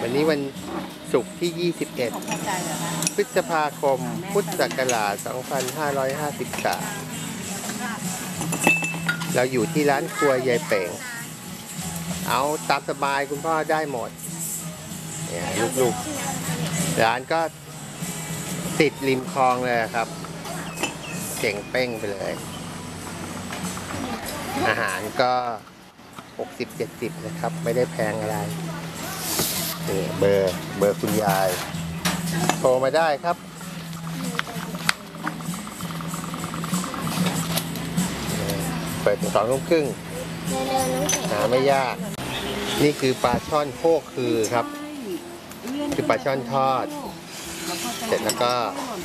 วันนี้วันศุกร์ที่ผมเข้าใจเหรอคะ21 พฤษภาคม พุทธศักราช 2553 เราอยู่ที่ร้านครัวยายเป่ง เอาตามสบายคุณพ่อได้หมดเนี่ยลูกๆ ร้านก็ติดริมคลองเลยครับเจ๋งเป้งไปเลย อาหารก็ 60-70 นะครับ ไม่ได้แพงอะไร นี่เบอร์เบอร์คุณยาย โทรมาได้ครับ เปิดถึงสองทุ่มครึ่งเร็วๆน้องเข็มหาไม่ยาก นี่คือปลาช่อนโคกคือครับ คือปลาช่อนทอด เสร็จแล้วก็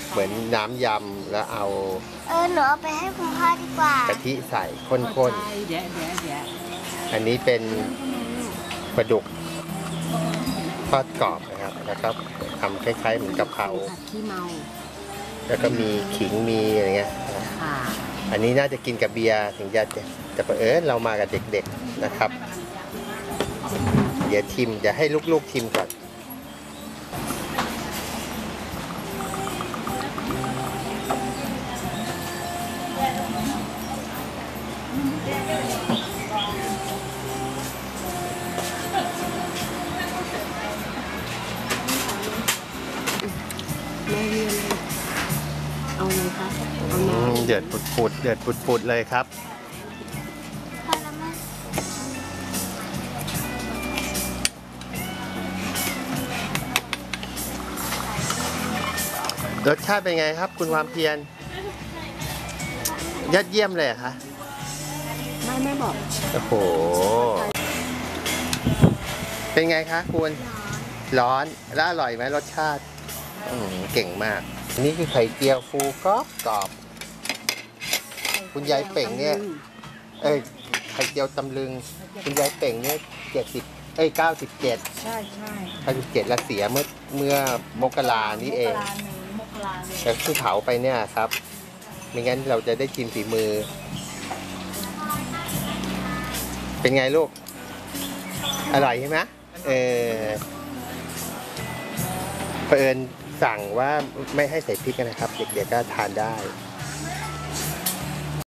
เหมือนน้ำยำแล้วเอา เออหนูเอาไปให้คุณพ่อดีกว่ากะทิใส่ข้นเดี๋ยวเดี๋ยวเดี๋ยวๆอันนี้เป็นปลาดุก ทอดกรอบนะครับ แล้วก็ทำคล้ายๆเหมือนกะเพราผัดขี้เมาแล้วก็มีขิงมีอะไรเงี้ยค่ะอันนี้น่าจะกินกับเบียร์ถึงจะแต่เผอิญเรามากับเด็กๆนะครับ เดี๋ยวชิมจะให้ลูกๆชิมก่อน เรียนเลยเอาเลยคะเอาอืน้มเดือดปุดๆเดือดปุดๆเลยครับ พอแล้วมั้ยรสชาติเป็นไงครับ คุณความเพียรยอดเยี่ยมเลยเหรอคะำไม่ไม่บอกโอ้โห เป็นไงคะคุณ ร้อนแล้วอร่อยไหมรสชาติ อืมเก่งมาก นี่คือไข่เจียวฟูกรอบกรอบ คุณยายเป่งเนี่ย เอ้ยไข่เจียวตำลึง คุณยายเป่งเนี่ยเจ็ดสิบเอ้ยเก้าสิบเจ็ดใช่ใช่เก้าสิบเจ็ดแล้วเสียเมื่อเมื่อมกรานี่เอง มกราหนึ่งมกราเลยแต่ที่เผาไปเนี่ยครับ ไม่งั้นเราจะได้ชิมฝีมือ เป็นไงลูก อร่อยใช่ไหมเออเผอิญ สั่งว่าไม่ให้ใส่พริกนะครับ เด็กๆก็ทานได้